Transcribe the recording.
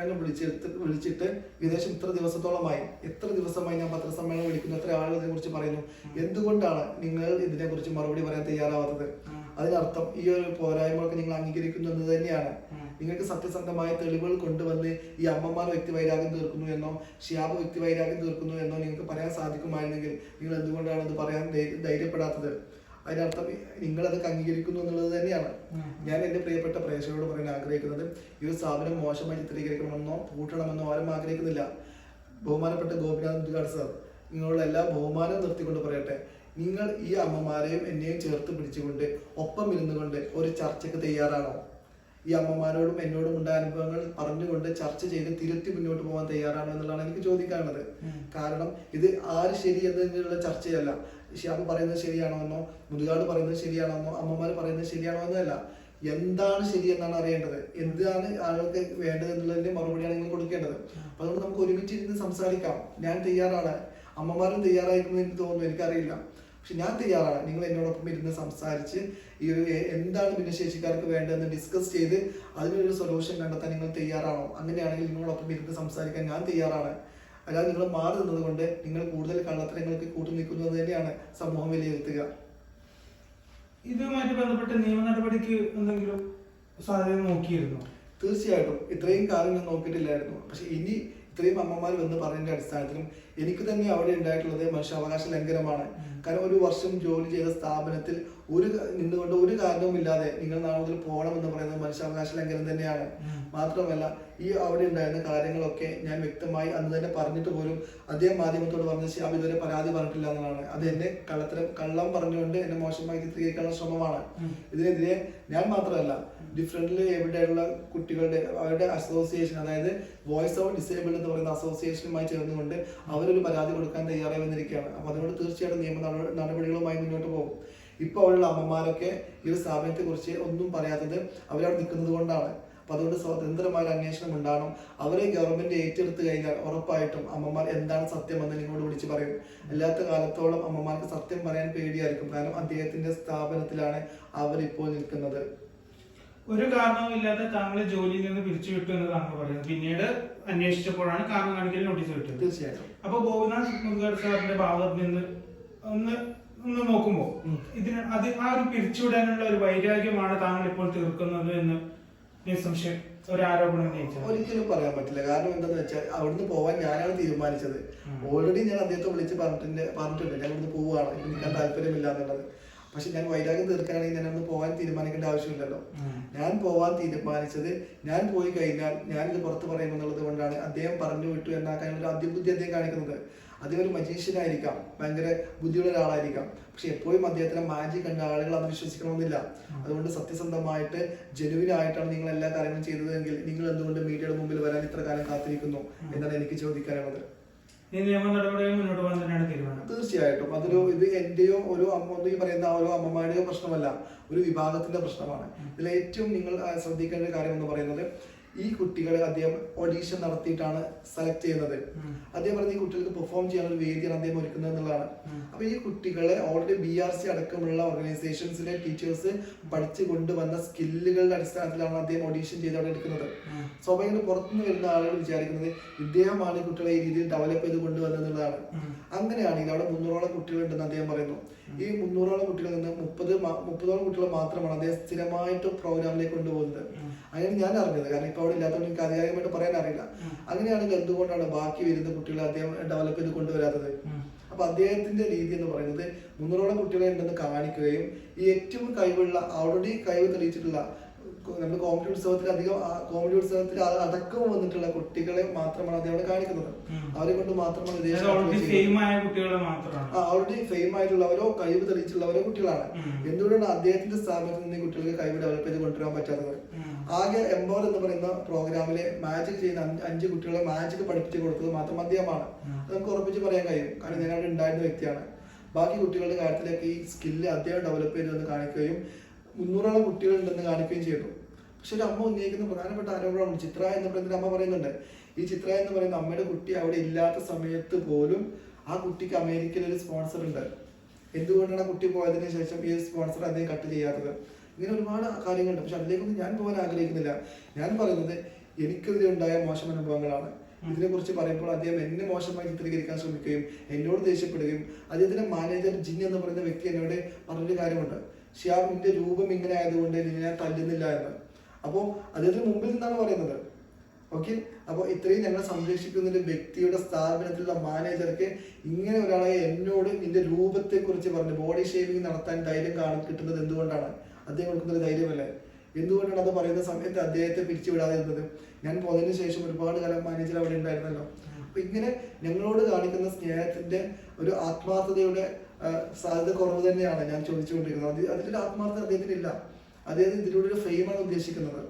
വിളിച്ചെടുത്ത് വിളിച്ചിട്ട് വിദേശം ഇത്ര ദിവസത്തോളമായി എത്ര ദിവസമായി ഞാൻ പത്രസമ്മേളനം വിളിക്കുന്നു എത്ര ആളുകൾ ഇതിനെ കുറിച്ച് പറയുന്നു എന്തുകൊണ്ടാണ് നിങ്ങൾ ഇതിനെ കുറിച്ച് മറുപടി പറയാൻ തയ്യാറാവാത്തത്? അതിനർത്ഥം ഈ ഒരു പോരായ്മകളൊക്കെ നിങ്ങൾ അംഗീകരിക്കുന്നു എന്ന് തന്നെയാണ്. നിങ്ങൾക്ക് സത്യസന്ധമായ തെളിവുകൾ കൊണ്ടുവന്ന് ഈ അമ്മമാർ വ്യക്തി വൈരാഗ്യം തീർക്കുന്നു എന്നോ ഷിയാബ് വ്യക്തി വൈരാഗ്യം തീർക്കുന്നു എന്നോ നിങ്ങൾക്ക് പറയാൻ സാധിക്കുമായിരുന്നെങ്കിൽ നിങ്ങൾ എന്തുകൊണ്ടാണ് അത് പറയാൻ ധൈര്യപ്പെടാത്തത്? അതിനർത്ഥം നിങ്ങൾ അതൊക്കെ അംഗീകരിക്കുന്നു എന്നുള്ളത് തന്നെയാണ്. ഞാൻ എന്റെ പ്രിയപ്പെട്ട പ്രേക്ഷകരോട് പറയാൻ ആഗ്രഹിക്കുന്നത് ഈ ഒരു സ്ഥാപനം മോശമായി ചിത്രീകരിക്കണമെന്നോ പൂട്ടണമെന്നോ ആരും ആഗ്രഹിക്കുന്നില്ല. ബഹുമാനപ്പെട്ട ഗോപിനാഥ് മുതുകാട് സാർ നിങ്ങളുടെ എല്ലാ ബഹുമാനവും നിർത്തിക്കൊണ്ട് പറയട്ടെ. നിങ്ങൾ ഈ അമ്മമാരെയും എന്നെയും ചേർത്ത് പിടിച്ചുകൊണ്ട് ഒപ്പം ഇരുന്നുകൊണ്ട് ഒരു ചർച്ചയ്ക്ക് തയ്യാറാണോ? ഈ അമ്മമാരോടും എന്നോടും ഉണ്ട അനുഭവങ്ങൾ പറഞ്ഞുകൊണ്ട് ചർച്ച ചെയ്ത് തിരുത്തി മുന്നോട്ട് പോകാൻ തയ്യാറാണോ എന്നുള്ളതാണ് എനിക്ക് ചോദിക്കാനുള്ളത്. കാരണം ഇത് ആര് ശരി എന്നതിനുള്ള ചർച്ചയല്ല. ശ്യാം പറയുന്നത് ശരിയാണോ എന്നോ മുതുകാട് പറയുന്നത് ശരിയാണോ എന്നോ അമ്മമാർ പറയുന്നത് ശരിയാണോ എന്നല്ല എന്താണ് ശരി എന്നാണ് അറിയേണ്ടത്. എന്താണ് ആളുകൾക്ക് വേണ്ടത് എന്നുള്ളതിന്റെ മറുപടിയാണ് നിങ്ങൾ കൊടുക്കേണ്ടത്. അപ്പൊ അതുകൊണ്ട് നമുക്ക് ഒരുമിച്ച് ഇരുന്ന് സംസാരിക്കാം. ഞാൻ തയ്യാറാണ്. അമ്മമാരും തയ്യാറായിരുന്നു എനിക്ക് തോന്നുന്നു. എനിക്കറിയില്ല. പക്ഷെ ഞാൻ തയ്യാറാണ്. നിങ്ങൾ എന്നോടൊപ്പം ഇരുന്ന് സംസാരിച്ച് ഈ ഒരു എന്താണ് ഭിന്നശേഷിക്കാർക്ക് വേണ്ടതെന്ന് ഡിസ്കസ് ചെയ്ത് അതിനൊരു സൊല്യൂഷൻ കണ്ടെത്താൻ നിങ്ങൾ തയ്യാറാണോ? അങ്ങനെയാണെങ്കിൽ നിങ്ങളോടൊപ്പം ഇരുന്ന് സംസാരിക്കാൻ ഞാൻ തയ്യാറാണ്. അല്ലാതെ നിങ്ങൾ മാറി നിന്നത് കൊണ്ട് നിങ്ങൾ കൂടുതൽ കള്ളത്തരങ്ങൾക്ക് കൂട്ടു നിൽക്കുന്നത് തന്നെയാണ് സമൂഹം വിലയിരുത്തുക. ഇതുമായിട്ട് ബന്ധപ്പെട്ട് നിയമ നടപടിക്ക് എന്തെങ്കിലും സാധ്യത നോക്കിയിരുന്നു? തീർച്ചയായിട്ടും. ഇത്രയും കാലം ഞാൻ നോക്കിയിട്ടില്ലായിരുന്നു. പക്ഷെ ഇനി ഇത്രയും അമ്മമാർ വന്ന് പറഞ്ഞതിന്റെ അടിസ്ഥാനത്തിലും എനിക്ക് തന്നെ അവിടെ ഉണ്ടായിട്ടുള്ളത് മനുഷ്യാവകാശ ലംഘനമാണ്. കാരണം ഒരു വർഷം ജോലി ചെയ്ത സ്ഥാപനത്തിൽ ഒരു നിന്നുകൊണ്ട് ഒരു കാരണവുമില്ലാതെ നിങ്ങൾ നാളെ മുതൽ പോകണം എന്ന് പറയുന്നത് മനുഷ്യാവകാശ ലംഘനം തന്നെയാണ്. മാത്രമല്ല ഈ അവിടെ ഉണ്ടായിരുന്ന കാര്യങ്ങളൊക്കെ ഞാൻ വ്യക്തമായി അന്ന് തന്നെ പറഞ്ഞിട്ട് പോലും അദ്ദേഹം മാധ്യമത്തോട് പറഞ്ഞ ശ്യാം ഇതുവരെ പരാതി പറഞ്ഞിട്ടില്ല എന്നതാണ് അത് എന്നെ കള്ളത്തരം കള്ളം പറഞ്ഞുകൊണ്ട് എന്നെ മോശമായി ചിത്രീകരിക്കാനുള്ള ശ്രമമാണ്. ഇതിനെതിരെ ഞാൻ മാത്രമല്ല ഡിഫറെന്റിൽ എവിടെയുള്ള കുട്ടികളുടെ അവരുടെ അസോസിയേഷൻ അതായത് വോയിസ് ഓഫ് ഡിസേബിൾഡ് എന്ന് പറയുന്ന അസോസിയേഷനുമായി ചേർന്നുകൊണ്ട് അവരൊരു പരാതി കൊടുക്കാൻ തയ്യാറായി വന്നിരിക്കുകയാണ്. അപ്പൊ അതുകൊണ്ട് തീർച്ചയായിട്ടും നിയമ നടപടികളുമായി മുന്നോട്ട് പോകും. ഇപ്പൊ അവിടെയുള്ള അമ്മമാരൊക്കെ ഈ ഒരു സ്ഥാപനത്തെ കുറിച്ച് ഒന്നും പറയാത്തത് അവരവിടെ നിൽക്കുന്നത് കൊണ്ടാണ്. അപ്പൊ അതുകൊണ്ട് സ്വതന്ത്രമായ ഒരു അന്വേഷണം ഉണ്ടാകണം. അവരെ ഗവൺമെന്റ് ഏറ്റെടുത്ത് കഴിഞ്ഞാൽ ഉറപ്പായിട്ടും അമ്മമാർ എന്താണ് സത്യം എന്ന് നിങ്ങളോട് വിളിച്ച് പറയും. അല്ലാത്ത കാലത്തോളം അമ്മമാർക്ക് സത്യം പറയാൻ പേടിയായിരിക്കും. കാരണം അദ്ദേഹത്തിന്റെ സ്ഥാപനത്തിലാണ് അവരിപ്പോൾ നിൽക്കുന്നത്. ഒരു കാരണവുമില്ലാതെ താങ്കളെ ജോലിയിൽ നിന്ന് പിരിച്ചു വിട്ടു എന്ന് താങ്കൾ പറയുന്നത്. പിന്നീട് അന്വേഷിച്ചപ്പോഴാണ് കാരണം കാണിക്കൽ നോട്ടീസ് കിട്ടുന്നത് തീർച്ചയായിട്ടും. അപ്പൊ ഗോപിനാഥ് മുതുകാട് സാറിന്റെ ഭാഗത്ത് നിന്ന് ഒന്ന് ഒന്ന് നോക്കുമ്പോ. ഇതിന് അത് ആ ഒരു പിരിച്ചുവിടാനുള്ള ഒരു വൈരാഗ്യമാണ് താങ്കൾ ഇപ്പോൾ തീർക്കുന്നത് എന്ന് നിസ്സംശയം ഒരു ആരോപണം ഒരിക്കലും പറയാൻ പറ്റില്ല. കാരണം എന്താന്ന് വെച്ചാൽ അവിടുന്ന് പോവാൻ ഞാനാണ് തീരുമാനിച്ചത്. ഓൾറെഡി ഞാൻ അദ്ദേഹത്തെ വിളിച്ച് പറഞ്ഞിട്ടുണ്ട് പറഞ്ഞിട്ടുണ്ട്. ഞാൻ ഇവിടുന്ന് പോവുകയാണ് എനിക്ക് നിൽക്കാൻ താല്പര്യമില്ല എന്നുള്ളത്. പക്ഷെ ഞാൻ വൈരാഗ്യം തീർക്കാനാണെങ്കിൽ ഞാൻ അവിടുന്ന് പോകാൻ തീരുമാനിക്കേണ്ട ആവശ്യമില്ലല്ലോ. ഞാൻ പോവാൻ തീരുമാനിച്ചത് ഞാൻ പോയി കഴിഞ്ഞാൽ ഞാനിത് പുറത്ത് പറയുമെന്നുള്ളത് കൊണ്ടാണ് അദ്ദേഹം പറഞ്ഞു വിട്ടു എന്നാക്കാനുള്ള അതിബുദ്ധി അദ്ദേഹം കാണിക്കുന്നത്. അദ്ദേഹം ഒരു മജീഷ്യനായിരിക്കാം ഭയങ്കര ബുദ്ധിയുള്ള ഒരാളായിരിക്കാം. പക്ഷെ എപ്പോഴും അദ്ദേഹത്തിന് മാജിക് കണ്ട ആളുകൾ അത് വിശ്വസിക്കണമെന്നില്ല. അതുകൊണ്ട് സത്യസന്ധമായിട്ട് ജനുവിൻ ആയിട്ടാണ് നിങ്ങൾ എല്ലാ കാര്യങ്ങളും ചെയ്തതെങ്കിൽ നിങ്ങൾ എന്തുകൊണ്ട് മീഡിയയുടെ മുമ്പിൽ വരാൻ ഇത്ര കാലം കാത്തിരിക്കുന്നു എന്നാണ് എനിക്ക് ചോദിക്കാനുള്ളത്. തീർച്ചയായിട്ടും. അതൊരു ഇത് എന്റെയോ ഒരു അമ്മ ഈ പറയുന്ന ഓരോ അമ്മമാരുടെയോ പ്രശ്നമല്ല. ഒരു വിഭാഗത്തിന്റെ പ്രശ്നമാണ്. ഇതിൽ ഏറ്റവും നിങ്ങൾ ശ്രദ്ധിക്കേണ്ട കാര്യം എന്ന് പറയുന്നത് ഈ കുട്ടികളെ അദ്ദേഹം ഓഡീഷൻ നടത്തിയിട്ടാണ് സെലക്ട് ചെയ്യുന്നത്. അദ്ദേഹം പറഞ്ഞ ഈ കുട്ടികൾക്ക് പെർഫോം ചെയ്യാൻ ഒരു വേദിയാണ് അദ്ദേഹം ഒരുക്കുന്നത് എന്നുള്ളതാണ്. അപ്പൊ ഈ കുട്ടികളെ ഓൾറെഡി ബി ആർ സി അടക്കമുള്ള ഓർഗനൈസേഷൻസിലെ ടീച്ചേഴ്സ് പഠിച്ചു കൊണ്ടുവന്ന സ്കില്ലുകളുടെ അടിസ്ഥാനത്തിലാണ് അദ്ദേഹം ഓഡീഷൻ ചെയ്ത് അവിടെ എടുക്കുന്നത്. സ്വാഭാവികമായിട്ട് പുറത്തുനിന്ന് വരുന്ന ആളുകൾ വിചാരിക്കുന്നത് ഇദ്ദേഹമാണ് ഈ കുട്ടികളെ ഈ രീതിയിൽ ഡെവലപ്പ് ചെയ്ത് കൊണ്ടുവന്നത് എന്നുള്ളതാണ്. ഉം. അങ്ങനെയാണെങ്കിൽ അവിടെ മുന്നൂറോളം കുട്ടികളുണ്ടെന്ന് അദ്ദേഹം പറയുന്നു. ഈ മുന്നൂറോളം കുട്ടികളിൽ നിന്ന് മുപ്പത് മുപ്പതോളം കുട്ടികൾ മാത്രമാണ് അദ്ദേഹം സ്ഥിരമായിട്ട് പ്രോഗ്രാമിലേക്ക് കൊണ്ടുപോകുന്നത്. അങ്ങനെ ഞാൻ അറിഞ്ഞത്. കാരണം ഇപ്പൊ അവിടെ ഇല്ലാത്തതുകൊണ്ട് എനിക്ക് അധികാരികമായിട്ട് പറയാൻ അറിയില്ല. അങ്ങനെയാണെങ്കിൽ എന്തുകൊണ്ടാണ് ബാക്കി വരുന്ന കുട്ടികളെ അദ്ദേഹം ഡെവലപ്പ് ചെയ്ത് കൊണ്ടുവരാത്തത്. അപ്പൊ അദ്ദേഹത്തിന്റെ രീതി എന്ന് പറയുന്നത് മുന്നൂറോളം കുട്ടികളെ ഉണ്ടെന്ന് കാണിക്കുകയും ഈ ഏറ്റവും കഴിവുള്ള ഓൾറെഡി കഴിവ് തെളിയിച്ചിട്ടുള്ള നമ്മൾ കോമഡി ഉത്സവത്തിൽ അധികം കോമഡി ഉത്സവത്തിൽ അടക്കം വന്നിട്ടുള്ള കുട്ടികളെ മാത്രമാണ് അദ്ദേഹം കാണിക്കുന്നത്. അവരെ കൊണ്ട് മാത്രമാണ് ഓൾറെഡി ഫെയിം ആയിട്ടുള്ളവരോ കഴിവ് തെളിയിച്ചുള്ളവരോ കുട്ടികളാണ്. എന്തുകൊണ്ടാണ് അദ്ദേഹത്തിന്റെ സ്ഥാപനത്തിൽ നിന്ന് കുട്ടികൾക്ക് കഴിവ് ഡെവലപ്പ് ചെയ്ത് കൊണ്ടുവരാൻ പറ്റാത്തത്. ആകെ എംപവർ എന്ന് പറയുന്ന പ്രോഗ്രാമിലെ മാജിക് ചെയ്യുന്ന അഞ്ച് കുട്ടികളെ മാജിക് പഠിപ്പിച്ചു കൊടുത്തത് മാത്രം. അത് നമുക്ക് ഉറപ്പിച്ച് പറയാൻ കഴിയും. കാരണം ഞാൻ അവിടെ ഉണ്ടായിരുന്ന വ്യക്തിയാണ്. ബാക്കി കുട്ടികളുടെ കാര്യത്തിലേക്ക് ഈ സ്കില്ല് അദ്ദേഹം ഡെവലപ്പ് ചെയ്തെന്ന് കാണിക്കുകയും മുന്നൂറോളം കുട്ടികളുണ്ടെന്ന് കാണിക്കുകയും ചെയ്തു. പക്ഷെ ഒരു അമ്മ ഉന്നയിക്കുന്ന പ്രധാനപ്പെട്ട ആരോപണമാണ് ചിത്ര എന്ന് പറയുന്ന അമ്മ പറയുന്നുണ്ട്. ഈ ചിത്ര എന്ന് പറയുന്ന അമ്മയുടെ കുട്ടി അവിടെ ഇല്ലാത്ത സമയത്ത് പോലും ആ കുട്ടിക്ക് അമേരിക്കയിൽ ഒരു സ്പോൺസർ ഉണ്ട്. എന്തുകൊണ്ടാണ് ആ കുട്ടി പോയതിനു ശേഷം ഈ സ്പോൺസർ അദ്ദേഹം കട്ട് ചെയ്യാത്തത്? ഇങ്ങനെ ഒരുപാട് കാര്യങ്ങളുണ്ട്. പക്ഷെ അതിലേക്കൊന്നും ഞാൻ പോകാൻ ആഗ്രഹിക്കുന്നില്ല. ഞാൻ പറയുന്നത് എനിക്കെതിരെ ഉണ്ടായ മോശം അനുഭവങ്ങളാണ്. ഇതിനെ കുറിച്ച് പറയുമ്പോൾ അദ്ദേഹം എന്നെ മോശമായി ചിത്രീകരിക്കാൻ ശ്രമിക്കുകയും എന്നോട് ദേഷ്യപ്പെടുകയും അദ്ദേഹത്തിന്റെ മാനേജർ ജിൻ എന്ന് പറയുന്ന വ്യക്തി എന്നോട് പറഞ്ഞൊരു കാര്യമുണ്ട്. ഷിയാബ് നിന്റെ രൂപം ഇങ്ങനെ ആയതുകൊണ്ട് ഞാൻ തല്ലുന്നില്ല എന്ന്. അപ്പോൾ അദ്ദേഹത്തിന് മുമ്പിൽ നിന്നാണ് പറയുന്നത്. ഓക്കെ? അപ്പോൾ ഇത്രയും ഞങ്ങളെ സംരക്ഷിക്കുന്ന ഒരു വ്യക്തിയുടെ സ്ഥാപനത്തിലുള്ള മാനേജർക്ക് ഇങ്ങനെ ഒരാളെ എന്നോട് നിന്റെ രൂപത്തെക്കുറിച്ച് പറഞ്ഞ് ബോഡി ഷേവിംഗ് നടത്താൻ ധൈര്യം കാണും കിട്ടുന്നത് എന്തുകൊണ്ടാണ്? അദ്ദേഹം കൊടുക്കുന്ന ഒരു ധൈര്യമല്ലേ? എന്തുകൊണ്ടാണ് അത് പറയുന്ന സമയത്ത് അദ്ദേഹത്തെ പിരിച്ചുവിടാതെ ഇരുന്നത് ഞാൻ പോയതിനു ശേഷം ഒരുപാട് കാലം മാനേജർ അവിടെ ഉണ്ടായിരുന്നല്ലോ. അപ്പൊ ഇങ്ങനെ ഞങ്ങളോട് കാണിക്കുന്ന സ്നേഹത്തിന്റെ ഒരു ആത്മാർത്ഥതയുടെ സാധ്യത കുറവ് തന്നെയാണ് ഞാൻ ചോദിച്ചുകൊണ്ടിരുന്നത്. അതിൽ അതിലൊരു ആത്മാർത്ഥത അദ്ദേഹത്തിന് ഇല്ല അദ്ദേഹത്തിന് ഇതിലൂടെ ഒരു ഫെയിമാണ് ഉദ്ദേശിക്കുന്നത്.